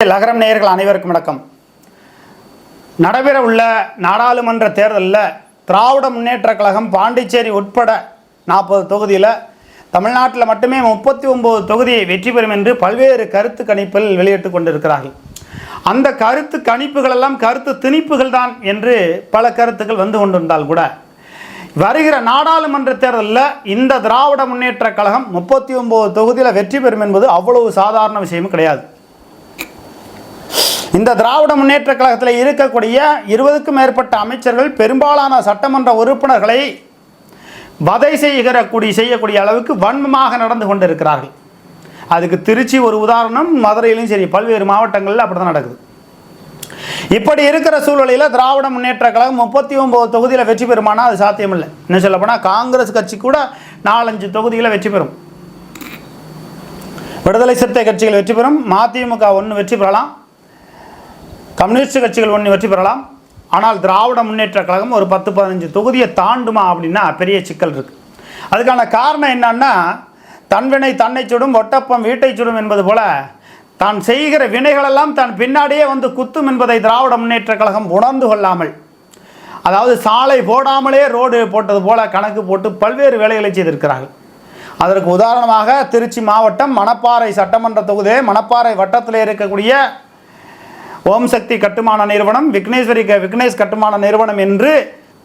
லகரம் நேயர்கள் அனைவருக்கும் வணக்கம். நடைபெற உள்ள நாடாளுமன்ற தேர்தலில் திராவிட முன்னேற்ற கழகம் பாண்டிச்சேரி உட்பட நாற்பது தொகுதியில் தமிழ்நாட்டில் மட்டுமே முப்பத்தி ஒம்பது தொகுதியை வெற்றி பெறும் என்று பல்வேறு கருத்து கணிப்பில் வெளியிட்டு கொண்டிருக்கிறார்கள். அந்த கருத்து கணிப்புகள் எல்லாம் கருத்து திணிப்புகள் தான் என்று பல கருத்துக்கள் வந்து கொண்டிருந்தால் கூட வருகிற நாடாளுமன்ற தேர்தலில் இந்த திராவிட முன்னேற்ற கழகம் முப்பத்தி ஒம்பது தொகுதியில் வெற்றி பெறும் என்பது அவ்வளவு சாதாரண விஷயமும் கிடையாது. இந்த திராவிட முன்னேற்ற கழகத்தில் இருக்கக்கூடிய இருபதுக்கும் மேற்பட்ட அமைச்சர்கள் பெரும்பாலான சட்டமன்ற உறுப்பினர்களை வதை செய்கிற கூடி செய்யக்கூடிய அளவுக்கு வன்மமாக நடந்து கொண்டிருக்கிறார்கள். அதுக்கு திருச்சி ஒரு உதாரணம் மதுரையிலும் சரி பல்வேறு மாவட்டங்களில் அப்படி தான் நடக்குது. இப்படி இருக்கிற சூழ்நிலையில் திராவிட முன்னேற்ற கழகம் முப்பத்தி ஒம்பது தொகுதியில் வெற்றி பெறுமானா அது சாத்தியமில்லை. இன்னும் சொல்லப்போனால் காங்கிரஸ் கட்சி கூட நாலஞ்சு தொகுதியில் வெற்றி பெறும். விடுதலை சிறுத்தை கட்சிகள் வெற்றி பெறும் மதிமுக ஒன்று வெற்றி பெறலாம். கம்யூனிஸ்ட் கட்சிகள் ஒன்று வெற்றி பெறலாம். ஆனால் திராவிட முன்னேற்ற கழகம் ஒரு பத்து பதினஞ்சு தொகுதியை தாண்டுமா அப்படின்னா பெரிய சிக்கல் இருக்குது அதுக்கான காரணம் என்னன்னா தன்வினை தன்னை சுடும் ஒட்டப்பம் வீட்டை சுடும் என்பது போல தான் செய்கிற வினைகளெல்லாம் தன் பின்னாடியே வந்து குத்தும் என்பதை திராவிட முன்னேற்ற கழகம் உணர்ந்து கொள்ளாமல் அதாவது சாலை போடாமலே ரோடு போட்டது போல கணக்கு போட்டு பல்வேறு வேலைகளை செய்திருக்கிறார்கள். அதற்கு உதாரணமாக திருச்சி மாவட்டம் மணப்பாறை சட்டமன்ற தொகுதி மணப்பாறை வட்டத்தில் இருக்கக்கூடிய ஓம் சக்தி கட்டுமான நிறுவனம் விக்னேஸ்வரி க- விக்னேஷ் கட்டுமான நிறுவனம் என்று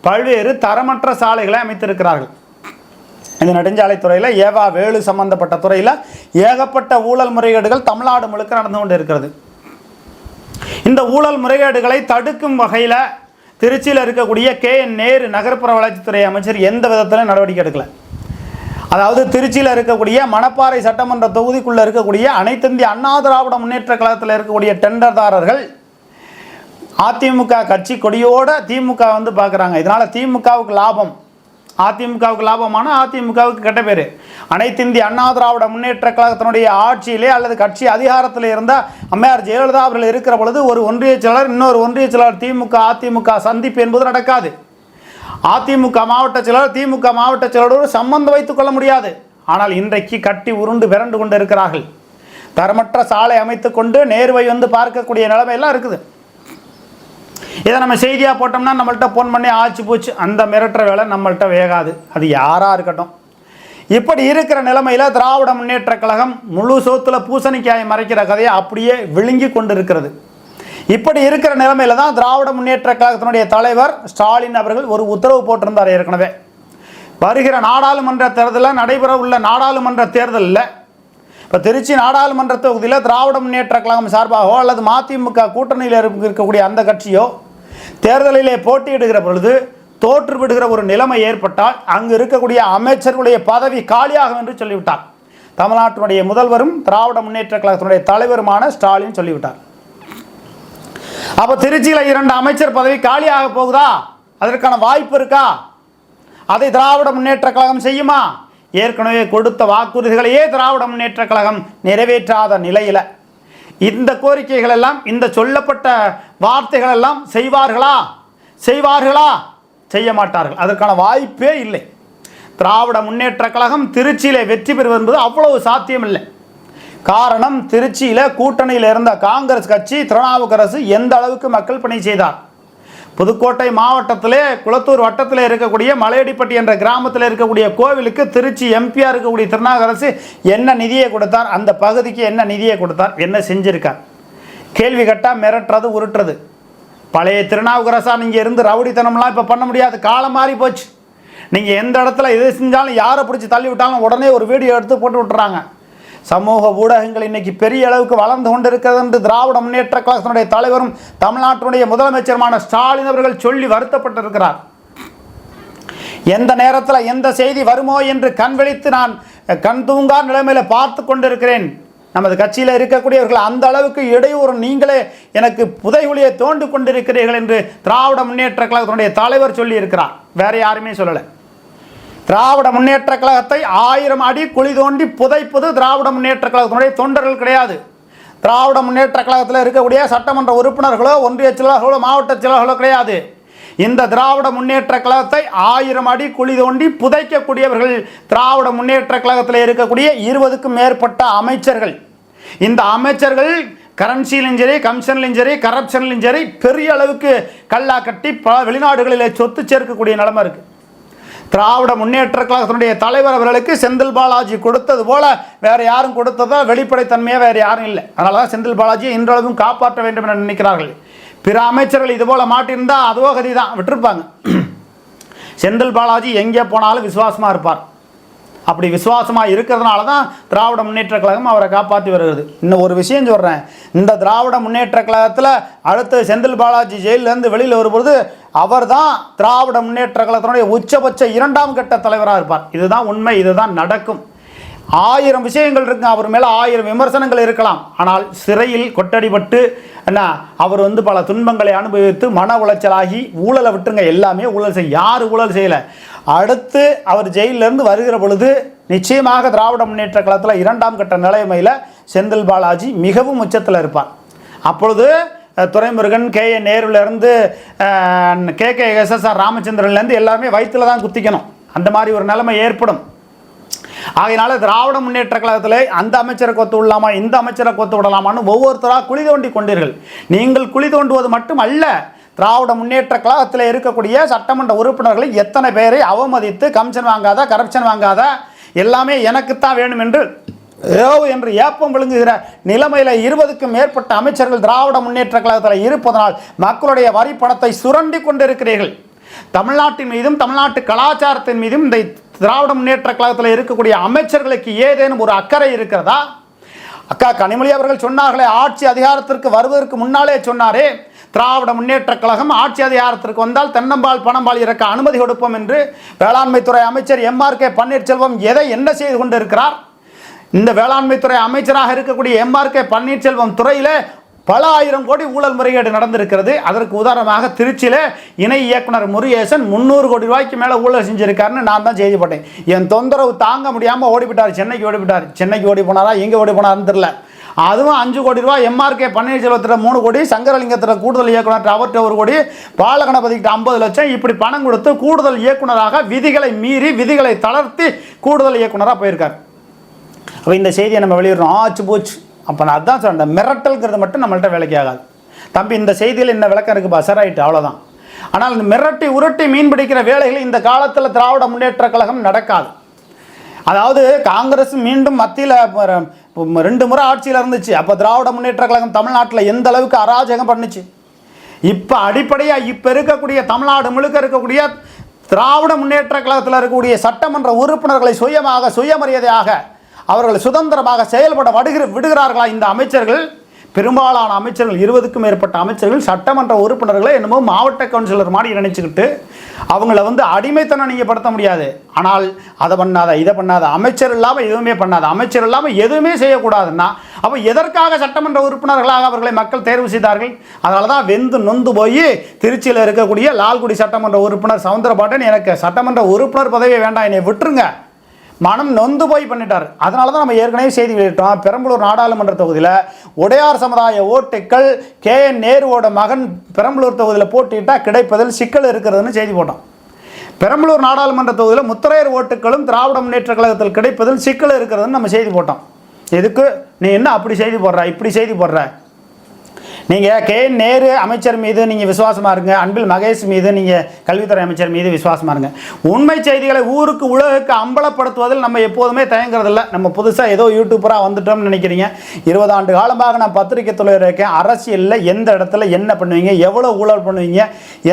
பல்வேறு தரமற்ற சாலைகளை அமைத்திருக்கிறார்கள். இந்த நெடுஞ்சாலைத்துறையில் ஏவா வேலு சம்பந்தப்பட்ட துறையில் ஏகப்பட்ட ஊழல் முறைகேடுகள் தமிழ்நாடு முழுக்க நடந்து கொண்டு இருக்கிறது இந்த ஊழல் முறைகேடுகளை தடுக்கும் வகையில் திருச்சியில் இருக்கக்கூடிய கே என் நேரு நகர்ப்புற வளர்ச்சித்துறை அமைச்சர் எந்த விதத்திலும் நடவடிக்கை எடுக்கலை. அதாவது திருச்சியில் இருக்கக்கூடிய மணப்பாறை சட்டமன்ற தொகுதிக்குள்ளே இருக்கக்கூடிய அனைத்திந்திய அண்ணா திராவிட முன்னேற்ற கழகத்தில் இருக்கக்கூடிய டெண்டர்தாரர்கள் அதிமுக கட்சி கொடியோட திமுக வந்து பார்க்குறாங்க இதனால் திமுகவுக்கு லாபம். அதிமுகவுக்கு லாபமான அதிமுகவுக்கு கெட்ட பேர். அனைத்து இந்திய அண்ணா திராவிட முன்னேற்ற கழகத்தினுடைய ஆட்சியிலே அல்லது கட்சி அதிகாரத்தில் இருந்த அம்மையார் ஜெயலலிதா அவர்கள் இருக்கிற பொழுது ஒரு ஒன்றிய செயலாளர் இன்னொரு ஒன்றிய செயலாளர் திமுக அதிமுக சந்திப்பு என்பது நடக்காது. அதிமுக மாவட்ட செயலாளர் திமுக மாவட்ட செயலரோடு சம்பந்தம் வைத்துக் கொள்ள முடியாது. ஆனால் இன்றைக்கு கட்டி உருண்டு விரண்டு கொண்டு இருக்கிறார்கள். தரமற்ற சாலை அமைத்து கொண்டு நேர்வை வந்து பார்க்கக்கூடிய நிலைமையெல்லாம் இருக்குது. இதை நம்ம செய்தியாக போட்டோம்னா நம்மள்ட்ட ஃபோன் பண்ணி ஆச்சு போச்சு. அந்த மிரட்டுற வேலை நம்மள்ட்ட வேகாது. அது யாராக இருக்கட்டும். இப்படி இருக்கிற நிலைமையில் திராவிட முன்னேற்ற கழகம் முழு சோத்தில் பூசணிக்காயை மறைக்கிற கதையை அப்படியே விழுங்கி கொண்டு இருக்கிறது இப்படி இருக்கிற நிலைமையில தான் திராவிட முன்னேற்ற கழகத்தினுடைய தலைவர் ஸ்டாலின் அவர்கள் ஒரு உத்தரவு போட்டிருந்தார் ஏற்கனவே. வருகிற நாடாளுமன்ற தேர்தலில் நடைபெற உள்ள நாடாளுமன்ற தேர்தலில் இப்போ திருச்சி நாடாளுமன்ற தொகுதியில் திராவிட முன்னேற்ற கழகம் சார்பாகவோ அல்லது மதிமுக கூட்டணியில் இருக்கக்கூடிய அந்த கட்சியோ தேர்தலிலே போட்டியிடுகிற பொழுது தோற்று விடுகிற ஒரு நிலைமை ஏற்பட்டால் அங்கு இருக்கக்கூடிய அமைச்சர்களுடைய பதவி காலியாகும் என்று சொல்லிவிட்டார். தமிழ்நாட்டினுடைய முதல்வரும் திராவிட முன்னேற்ற கழகத்தினுடைய தலைவருமான ஸ்டாலின் சொல்லிவிட்டார். அப்போ திருச்சியில் இரண்டு அமைச்சர் பதவி காலியாக போகுதா? அதற்கான வாய்ப்பு இருக்கா? அதை திராவிட முன்னேற்ற கழகம் செய்யுமா? ஏற்கனவே கொடுத்த வாக்குறுதிகளையே திராவிட முன்னேற்ற கழகம் நிறைவேற்றாத நிலையில். இந்த கோரிக்கைகள் எல்லாம் இந்த சொல்லப்பட்ட வார்த்தைகள் எல்லாம் செய்வார்களா? செய்வார்களா? செய்ய மாட்டார்கள். அதற்கான வாய்ப்பே இல்லை. திராவிட முன்னேற்ற கழகம் திருச்சியிலே வெற்றி பெறுவது என்பது அவ்வளவு சாத்தியமில்லை. காரணம் திருச்சியில் கூட்டணியில் இருந்த காங்கிரஸ் கட்சி திருநாவுக்கரசு எந்த அளவுக்கு மக்கள் பணி செய்தார்? புதுக்கோட்டை மாவட்டத்திலே குளத்தூர் வட்டத்தில் இருக்கக்கூடிய மலையடிப்பட்டி என்ற கிராமத்தில் இருக்கக்கூடிய கோவிலுக்கு திருச்சி எம்பியாக இருக்கக்கூடிய திருநாவுக்கரசு என்ன நிதியை கொடுத்தார்? அந்த பகுதிக்கு என்ன நிதியை கொடுத்தார்? என்ன செஞ்சுருக்கார்? கேள்வி கட்டால் மிரட்டுறது உருட்டுறது. பழைய திருநாவுக்கரசா? நீங்கள் இருந்து ரவுடித்தனம்லாம் இப்போ பண்ண முடியாது. காலம் மாறி போச்சு. நீங்கள் எந்த இடத்துல எது செஞ்சாலும் யாரை பிடிச்சி தள்ளி விட்டாலும் உடனே ஒரு வீடியோ எடுத்து போட்டு விட்டுறாங்க. சமூக ஊடகங்கள் இன்னைக்கு பெரிய அளவுக்கு வளர்ந்து கொண்டிருக்கிறது என்று திராவிட முன்னேற்ற கழகத்தினுடைய தலைவரும் தமிழ்நாட்டினுடைய முதலமைச்சருமான ஸ்டாலின் அவர்கள் சொல்லி வருத்தப்பட்டிருக்கிறார். எந்த நேரத்தில் எந்த செய்தி வருமோ என்று கண் விழித்து நான் கண் தூங்கா நிலைமையில் பார்த்து கொண்டிருக்கிறேன். நமது கட்சியில் இருக்கக்கூடியவர்கள் அந்த அளவுக்கு இடையூறு நீங்களே எனக்கு புதைகுழியை தோண்டு கொண்டிருக்கிறீர்கள் என்று திராவிட முன்னேற்ற கழகத்தினுடைய தலைவர் சொல்லியிருக்கிறார். வேற யாருமே சொல்லலை. திராவிட முன்னேற்ற கழகத்தை ஆயிரம் அடி குழி தோண்டி புதைப்பது திராவிட முன்னேற்ற கழகத்தினுடைய தொண்டர்கள் கிடையாது. திராவிட முன்னேற்ற கழகத்தில் இருக்கக்கூடிய சட்டமன்ற உறுப்பினர்களோ ஒன்றிய செயலாளர்களோ மாவட்ட செயலாளர்களோ கிடையாது. இந்த திராவிட முன்னேற்ற கழகத்தை ஆயிரம் அடி குழி தோண்டி புதைக்கக்கூடியவர்கள் திராவிட முன்னேற்ற கழகத்தில் இருக்கக்கூடிய இருபதுக்கும் மேற்பட்ட அமைச்சர்கள். இந்த அமைச்சர்கள் கரன்சியிலும் சரி கமிஷன்லையும் சரி கரப்ஷன்லையும் சரி பெரிய அளவுக்கு கல்லா கட்டி பல வெளிநாடுகளில் சொத்து சேர்க்கக்கூடிய நிலைமை இருக்குது திராவிட முன்னேற்ற கழகத்தினுடைய தலைவர் அவர்களுக்கு செந்தில் பாலாஜி கொடுத்தது போல வேறு யாரும் கொடுத்ததா? வெளிப்படைத்தன்மையாக வேறு யாரும் இல்லை. அதனால தான் செந்தில் பாலாஜியை இன்றளவும் காப்பாற்ற வேண்டும் என நினைக்கிறார்கள். பிற அமைச்சர்கள் இதுபோல் மாட்டியிருந்தால் அதுவோ கதி தான் விட்டுருப்பாங்க. செந்தில் பாலாஜி எங்கே போனாலும் விசுவாசமாக இருப்பார். அப்படி விசுவாசமாக இருக்கிறதுனால தான் திராவிட முன்னேற்ற கழகம் அவரை காப்பாற்றி வருகிறது. இன்னும் ஒரு விஷயம் சொல்கிறேன் இந்த திராவிட முன்னேற்ற கழகத்தில் அடுத்து செந்தில் பாலாஜி ஜெயிலிருந்து வெளியில் வரும்பொழுது அவர் தான் திராவிட முன்னேற்ற கழகத்தினுடைய உச்சபட்ச இரண்டாம் கட்ட தலைவராக இருப்பார். இதுதான் உண்மை இதுதான் நடக்கும். ஆயிரம் விஷயங்கள் இருக்கு அவர் மேலே ஆயிரம் விமர்சனங்கள் இருக்கலாம். ஆனால் சிறையில் கொட்டடிபட்டு என்ன அவர் வந்து பல துன்பங்களை அனுபவித்து மன உளைச்சலாகி ஊழலை விட்டுருங்க. எல்லாமே ஊழல் செய்ய யார் ஊழல் செய்யலை? அடுத்து அவர் ஜெயிலிருந்து வருகிற பொழுது நிச்சயமாக திராவிட முன்னேற்ற கழகத்தில் இரண்டாம் கட்ட நிலைமையில் செந்தில் பாலாஜி மிகவும் உச்சத்தில் இருப்பார். அப்பொழுது துரைமுருகன் கே. ஏ. நேருலேருந்து கே. கே. எஸ்எஸ்ஆர் ராமச்சந்திரன்லேருந்து எல்லாருமே வயிற்றில் தான் குத்திக்கணும். அந்த மாதிரி ஒரு நிலைமை ஏற்படும். ஆகையினால திராவிட முன்னேற்ற கழகத்தில் அந்த அமைச்சரை கொத்து விடலாமா இந்த அமைச்சரை கொத்து விடலாமான்னு ஒவ்வொருத்தராக குழி தோண்டி கொண்டீர்கள். நீங்கள் குழி தோண்டுவது மட்டும் அல்ல திராவிட முன்னேற்ற கழகத்தில் இருக்கக்கூடிய சட்டமன்ற உறுப்பினர்களை எத்தனை பேரை அவமதித்து கமிஷன் வாங்காத கரப்ஷன் வாங்காத எல்லாமே எனக்குத்தான் வேணும் என்று ஏதோ என்று ஏப்பம் விழுங்குகிற நிலைமையில் இருபதுக்கும் மேற்பட்ட அமைச்சர்கள் திராவிட முன்னேற்ற கழகத்தில் இருப்பதனால் மக்களுடைய வரி பணத்தை சுரண்டி கொண்டிருக்கிறீர்கள். தமிழ்நாட்டின் மீதும் தமிழ்நாட்டு கலாச்சாரத்தின் மீதும் இந்த திராவிட முன்னேற்ற கழகத்தில் இருக்கக்கூடிய அமைச்சர்களுக்கு ஏதேனும் ஒரு அக்கறை இருக்கிறதா? அக்கா கனிமொழி அவர்கள் சொன்னார்களே ஆட்சி அதிகாரத்திற்கு வருவதற்கு முன்னாலே சொன்னாரே திராவிட முன்னேற்ற கழகம் ஆட்சி அதிகாரத்திற்கு வந்தால் தென்னம்பால் பணம்பால் இறக்க அனுமதி கொடுப்போம் என்று வேளாண்மைத்துறை அமைச்சர் எம்ஆர் கே பன்னீர்செல்வம் எதை என்ன செய்து கொண்டிருக்கிறார்? இந்த வேளாண்மைத்துறை அமைச்சராக இருக்கக்கூடிய எம்ஆர் கே பன்னீர்செல்வம் துறையில் பல ஆயிரம் கோடி ஊழல் முறைகேடு நடந்திருக்கிறது. அதற்கு உதாரணமாக திருச்சியில இணை இயக்குனர் முருகேசன் முந்நூறு கோடி ரூபாய்க்கு மேலே ஊழல் செஞ்சிருக்காருன்னு நான் தான் செய்திப்பட்டேன் என் தொந்தரவு தாங்க முடியாமல் ஓடிவிட்டார். சென்னைக்கு ஓடிவிட்டார். சென்னைக்கு ஓடி போனாரா? எங்கே ஓடி போனார்னு தெரியல. அதுவும் அஞ்சு கோடி ரூபா எம்ஆர்கே பன்னீர்செல்வத்தில் மூணு கோடி சங்கரலிங்கத்தில் கூடுதல் இயக்குனர் அவர்கிட்ட ஒரு கோடி பாலகணபதிக்கிட்ட ஐம்பது லட்சம். இப்படி பணம் கொடுத்து கூடுதல் இயக்குனராக விதிகளை மீறி விதிகளை தளர்த்தி கூடுதல் இயக்குனராக போயிருக்கார். அப்போ இந்த செய்தியை நம்ம வெளியிடுறோம். ஆச்சு போச்சு. அப்போ நான் அதான் சொல்றேன். இந்த மிரட்டல்ங்கிறது மட்டும் நம்மள்ட்ட வேலைக்கு ஆகாது. தம்பி இந்த செய்தியில் என்ன விளக்கம் இருக்குது பசராயிட்டு அவ்வளோதான் ஆனால் இந்த மிரட்டி உருட்டி மீன் பிடிக்கிற வேலைகள் இந்த காலத்தில் திராவிட முன்னேற்ற கழகம் நடக்காது. அதாவது காங்கிரஸ் மீண்டும் மத்தியில் ரெண்டு முறை ஆட்சியில் இருந்துச்சு. அப்போ திராவிட முன்னேற்ற கழகம் தமிழ்நாட்டில் எந்த அளவுக்கு அராஜகம் பண்ணுச்சு? இப்போ அடிப்படையாக இப்போ இருக்கக்கூடிய தமிழ்நாடு முழுக்க இருக்கக்கூடிய திராவிட முன்னேற்ற கழகத்தில் இருக்கக்கூடிய சட்டமன்ற உறுப்பினர்களை சுயமாக சுயமரியாதையாக அவர்கள் சுதந்திரமாக செயல்பட வடுகிற விடுகிறார்களா இந்த அமைச்சர்கள்? பெரும்பாலான அமைச்சர்கள் இருபதுக்கும் மேற்பட்ட அமைச்சர்கள் சட்டமன்ற உறுப்பினர்களை என்னமோ மாவட்ட கவுன்சிலர் மாதிரி நினைச்சுக்கிட்டு அவங்கள வந்து அடிமைத்தனம் நீங்கள் படுத்த முடியாது. ஆனால் அதை பண்ணாத இதை பண்ணாத அமைச்சர் இல்லாமல் எதுவுமே பண்ணாத அமைச்சர் இல்லாமல் எதுவுமே செய்யக்கூடாதுன்னா அப்போ எதற்காக சட்டமன்ற உறுப்பினர்களாக அவர்களை மக்கள் தேர்வு செய்தார்கள்? அதனால தான் வெந்து நொந்து போய் திருச்சியில் இருக்கக்கூடிய லால்குடி சட்டமன்ற உறுப்பினர் சவுந்தரபாட்டன் எனக்கு சட்டமன்ற உறுப்பினர் பதவியை வேண்டாம் என்னை விட்டுருங்க. மனம் நொந்து போய் பண்ணிட்டார். அதனால தான் நம்ம ஏற்கனவே செய்தி வெளியிட்டோம். பெரம்பலூர் நாடாளுமன்ற தொகுதியில் உடையார் சமுதாய ஓட்டுக்கள் கே. என். நேருவோட மகன் பெரம்பலூர் தொகுதியில் போட்டிட்டால் கிடைப்பதில் சிக்கல் இருக்கிறதுன்னு செய்தி போட்டோம். பெரம்பலூர் நாடாளுமன்ற தொகுதியில் முத்தரையர் ஓட்டுகளும் திராவிட முன்னேற்ற கழகத்தில் கிடைப்பதில் சிக்கல் இருக்கிறதுன்னு நம்ம செய்தி போட்டோம். எதுக்கு? நீ என்ன அப்படி செய்தி போடுற? இப்படி செய்தி போடுற? நீங்கள் கே நேரு அமைச்சர் மீது நீங்கள் விசுவாசமாக இருங்க அன்பில் மகேஷ் மீது நீங்கள் கல்வித்துறை அமைச்சர் மீது விசுவாசமாக இருங்க. உண்மை செய்திகளை ஊருக்கு உலகுக்கு அம்பலப்படுத்துவதில் நம்ம எப்போதுமே தயங்குறதில்ல. நம்ம புதுசாக ஏதோ யூடியூப்பராக வந்துட்டோம்னு நினைக்கிறீங்க. இருபது ஆண்டு காலமாக நான் பத்திரிகை தொழில் இருக்கேன். அரசியலில் எந்த இடத்துல என்ன பண்ணுவீங்க எவ்வளோ ஊழல் பண்ணுவீங்க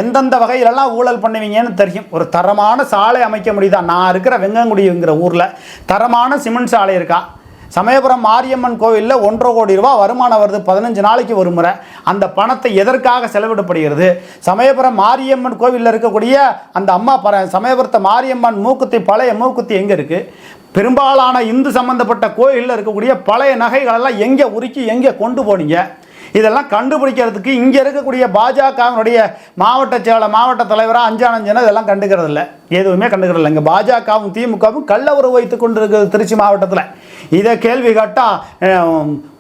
எந்தெந்த வகையிலெல்லாம் ஊழல் பண்ணுவீங்கன்னு தெரியும். ஒரு தரமான சாலை அமைக்க முடியுதா? நான் இருக்கிற வெங்கங்குடிங்கிற ஊரில் தரமான சிமெண்ட் சாலை இருக்கா? சமயபுரம் மாரியம்மன் கோவிலில் ஒன்றரை கோடி ரூபா வருமானம் வருது பதினஞ்சு நாளைக்கு ஒரு முறை. அந்த பணத்தை எதற்காக செலவிடப்படுகிறது? சமயபுரம் மாரியம்மன் கோவிலில் இருக்கக்கூடிய அந்த அம்மா பர சமயபுரத்தை மாரியம்மன் மூக்குத்தி பழைய மூக்குத்தி எங்கே இருக்குது பெரும்பாலான இந்து சம்பந்தப்பட்ட கோயிலில் இருக்கக்கூடிய பழைய நகைகளெல்லாம் எங்கே உருக்கி எங்கே கொண்டு போனீங்க? இதெல்லாம் கண்டுபிடிக்கிறதுக்கு இங்கே இருக்கக்கூடிய பாஜகவினுடைய மாவட்ட செயலர் மாவட்ட தலைவராக அஞ்சானஞ்சனா இதெல்லாம் கண்டுக்கிறது இல்லை எதுவுமே கண்டுக்கிறது இல்லை இங்கே பாஜகவும் திமுகவும் கள்ள உறவு வைத்து கொண்டு இருக்கிறது திருச்சி மாவட்டத்தில். இதை கேள்வி கேட்டால்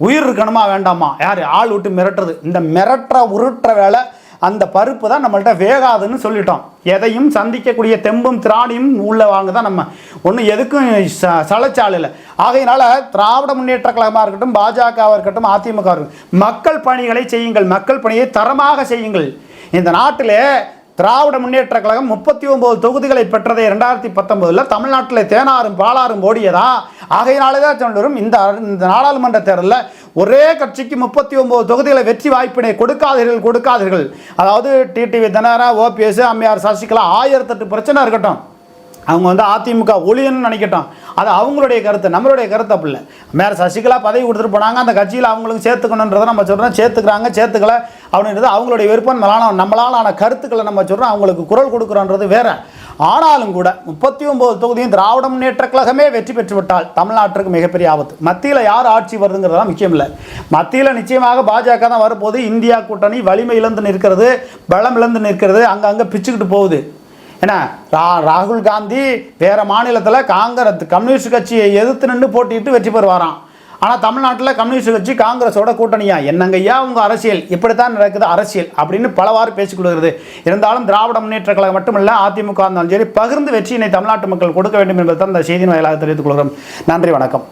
உயிர் இருக்கணுமா வேண்டாமா? யார்? ஆள் விட்டு மிரட்டுறது. இந்த மிரட்டுற உருட்டுற வேலை அந்த பருப்பு தான் நம்மள்ட்ட வேகாதுன்னு சொல்லிட்டோம். எதையும் சந்திக்கக்கூடிய தெம்பும் திராணியும் உள்ள வாங்க தான் நம்ம. ஒன்றும் எதுக்கும் ச சளைச்சாள் ஆகையினால திராவிட முன்னேற்ற கழகமாக இருக்கட்டும் பாஜகவாக இருக்கட்டும் அதிமுக இருக்கட்டும் மக்கள் பணிகளை செய்யுங்கள். மக்கள் பணியை தரமாக செய்யுங்கள். இந்த நாட்டிலே திராவிட முன்னேற்ற கழகம் முப்பத்தி ஒம்பது தொகுதிகளை பெற்றதை ரெண்டாயிரத்தி பத்தொன்பதில். தமிழ்நாட்டில் தேனாரும் பாலாரும் ஓடியதா? ஆகையினாலே தான் சொல்லுறோம் இந்த இந்த நாடாளுமன்ற தேர்தலில் ஒரே கட்சிக்கு முப்பத்தி ஒன்பது தொகுதிகளை வெற்றி வாய்ப்பினை கொடுக்காதீர்கள் கொடுக்காதீர்கள். அதாவது டிடிவி தினகரன் ஓபிஎஸ் அம்மையார் சசிகலா ஆயிரத்தெட்டு பிரச்சனை இருக்கட்டும். அவங்க வந்து அதிமுக ஒளியன்னு நினைக்கட்டும். அது அவங்களுடைய கருத்து நம்மளுடைய கருத்து அப்படி இல்லை. மேலே சசிகலா பதவி கொடுத்துட்டு போனாங்க அந்த கட்சியில் அவங்களுக்கு சேர்த்துக்கணுன்றதை நம்ம சொல்கிறோம் சேர்த்துக்கிறாங்க சேர்த்துக்கல அப்படின்றது அவங்களுடைய விருப்பம். நம்மளால நம்மளாலான கருத்துக்களை நம்ம சொல்கிறோம் அவங்களுக்கு குரல் கொடுக்குறோன்றது வேறு. ஆனாலும் கூட முப்பத்தி ஒன்பது தொகுதியும் திராவிட முன்னேற்ற கழகமே வெற்றி பெற்றுவிட்டால் தமிழ்நாட்டிற்கு மிகப்பெரிய ஆபத்து. மத்தியில் யார் ஆட்சி வருதுங்கிறதெல்லாம் முக்கியம் இல்லை. மத்தியில் நிச்சயமாக பாஜக தான் வரப்போகுது. இந்தியா கூட்டணி வலிமை இழந்து நிற்கிறது பலம் இழந்து நிற்கிறது அங்கங்கே பிச்சுக்கிட்டு போகுது. ஏன்னா ரா ராகுல் காந்தி வேறு மாநிலத்தில் காங்கிரஸ் கம்யூனிஸ்ட் கட்சியை எதிர்த்து நின்று போட்டிட்டு வெற்றி பெறுவாராம். ஆனால் தமிழ்நாட்டில் கம்யூனிஸ்ட் கட்சி காங்கிரஸோட கூட்டணியா? என்னங்கய்யா உங்கள் அரசியல்? இப்படித்தான் நடக்குது அரசியல் அப்படின்னு பலவாறு பேசிக்கொள்கிறது இருந்தாலும் திராவிட முன்னேற்ற கழகம் மட்டுமல்ல அதிமுக இருந்தாலும் சரி பகிர்ந்து வெற்றியினை தமிழ்நாட்டு மக்கள் கொடுக்க வேண்டும் என்பது தான் இந்த செய்தியின் வாயிலாக தெரிவித்துக் கொள்கிறோம். நன்றி வணக்கம்.